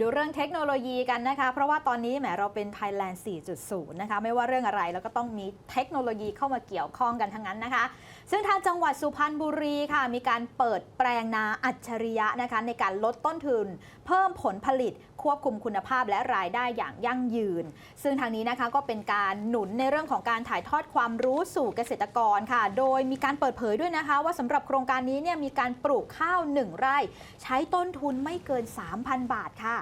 ดูเรื่องเทคโนโลยีกันนะคะ เพราะว่าตอนนี้แหมเราเป็น Thailand 4.0 นะคะ ไม่ว่าเรื่องอะไรแล้วก็ต้องมีเทคโนโลยีเข้ามาเกี่ยวข้องกันทั้งนั้นนะคะ ซึ่งทางจังหวัดสุพรรณบุรีค่ะ มีการเปิดแปลงนาอัจฉริยะนะคะ ในการลดต้นทุน เพิ่มผลผลิต ควบคุมคุณภาพและรายได้อย่างยั่งยืน ซึ่งทางนี้นะคะก็เป็นการหนุนในเรื่องของการถ่ายทอดความรู้สู่เกษตรกรค่ะ โดยมีการเปิดเผยด้วยนะคะ ว่าสำหรับโครงการนี้เนี่ยมีการปลูกข้าว 1 ไร่ ใช้ต้นทุนไม่เกิน 3,000 บาทค่ะ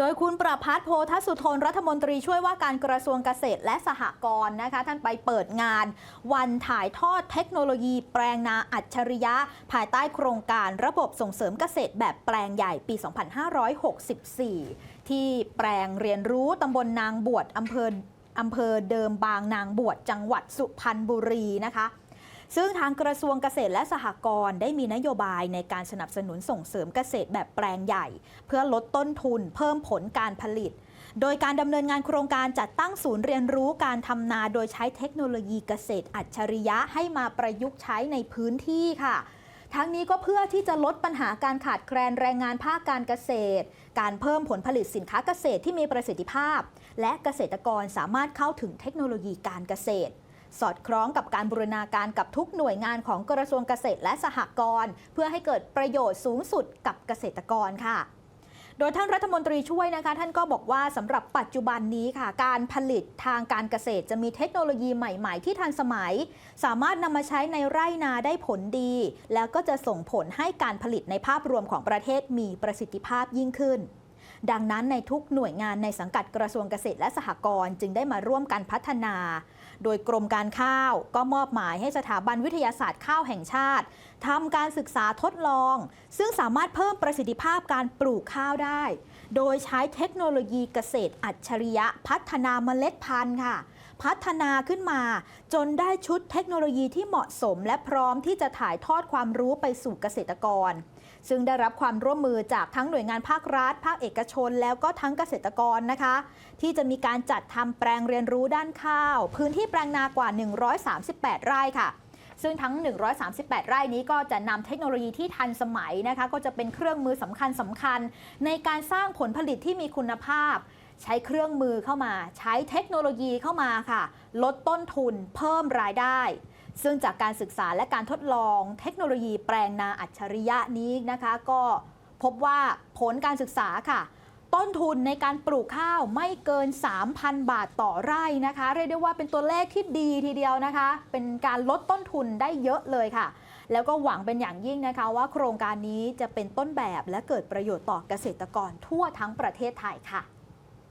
โดยคุณประพัฒน์โพธสุทนรัฐมนตรีช่วยว่าการกระทรวงเกษตรและสหกรณ์นะคะ ท่านไปเปิดงาน วันถ่ายทอดเทคโนโลยีแปลงนาอัจฉริยะ ภายใต้โครงการระบบส่งเสริมเกษตรแบบแปลงใหญ่ปี 2564 ที่แปลงเรียนรู้ตำบลนางบวชอำเภออำเภอเดิมบางนางบวชจังหวัดสุพรรณบุรีนะคะ ซึ่งทางกระทรวงเกษตรและสหกรณ์ได้มีนโยบายในการสนับสนุนส่งเสริมเกษตรแบบแปลงใหญ่ เพื่อลดต้นทุนเพิ่มผลการผลิต โดยการดำเนินงานโครงการจัดตั้งศูนย์เรียนรู้การทำนาโดยใช้เทคโนโลยีเกษตรอัจฉริยะให้มาประยุกต์ใช้ในพื้นที่ค่ะทั้งนี้ก็เพื่อที่จะลดปัญหาการขาดแคลนแรงงานภาคการเกษตร การเพิ่มผลผลิตสินค้าเกษตรที่มีประสิทธิภาพ และเกษตรกรสามารถเข้าถึงเทคโนโลยีการเกษตร สอดคล้องกับการบูรณาการกับทุกหน่วยงานของกระทรวงเกษตรและสหกรณ์เพื่อให้เกิดประโยชน์สูงสุดกับเกษตรกรค่ะโดยท่านรัฐมนตรีช่วยนะคะท่านก็บอกว่าสำหรับปัจจุบันนี้ค่ะ การผลิตทางการเกษตรจะมีเทคโนโลยีใหม่ ๆ ที่ทันสมัย สามารถนำมาใช้ในไร่นาได้ผลดี แล้วก็จะส่งผลให้การผลิตในภาพรวมของประเทศมีประสิทธิภาพยิ่งขึ้น ดังนั้นในทุกหน่วยงานในสังกัดกระทรวงเกษตรและสหกรณ์จึงได้มาร่วมกันพัฒนา โดยกรมการข้าวก็มอบหมายให้สถาบันวิทยาศาสตร์ข้าวแห่งชาติทำการศึกษาทดลอง ซึ่งสามารถเพิ่มประสิทธิภาพการปลูกข้าวได้ โดยใช้เทคโนโลยีเกษตรอัจฉริยะพัฒนาเมล็ดพันธุ์ค่ะ พัฒนาขึ้นมา จนได้ชุดเทคโนโลยีที่เหมาะสม และพร้อมที่จะถ่ายทอดความรู้ไปสู่เกษตรกร ซึ่งได้รับความร่วมมือจากทั้งหน่วยงานภาครัฐ ภาคเอกชน แล้วก็ทั้งเกษตรกรนะคะ ที่จะมีการจัดทำแปลงเรียนรู้ด้านข้าว พื้นที่แปลงนากว่า 138 ไร่ค่ะซึ่งทั้ง 138 ไร่นี้ก็จะนำเทคโนโลยีที่ทันสมัยนะคะ ก็จะเป็นเครื่องมือสำคัญสำคัญในการสร้างผลผลิตที่มีคุณภาพ ใช้เครื่องมือเข้ามา ใช้เทคโนโลยีเข้ามาค่ะ ลดต้นทุนเพิ่มรายได้ ซึ่งจากการศึกษาและการทดลองเทคโนโลยีแปลงนาอัจฉริยะนี้นะคะ ก็พบว่าผลการศึกษาค่ะ ต้นทุนในการปลูกข้าวไม่เกิน 3,000 บาทต่อไร่นะคะ เรียกได้ว่าเป็นตัวเลขที่ดีทีเดียวนะคะ เป็นการลดต้นทุนได้เยอะเลยค่ะแล้วก็หวังเป็นอย่างยิ่งนะคะว่าโครงการนี้จะเป็นต้นแบบและเกิดประโยชน์ต่อเกษตรกรทั่วทั้งประเทศไทยค่ะ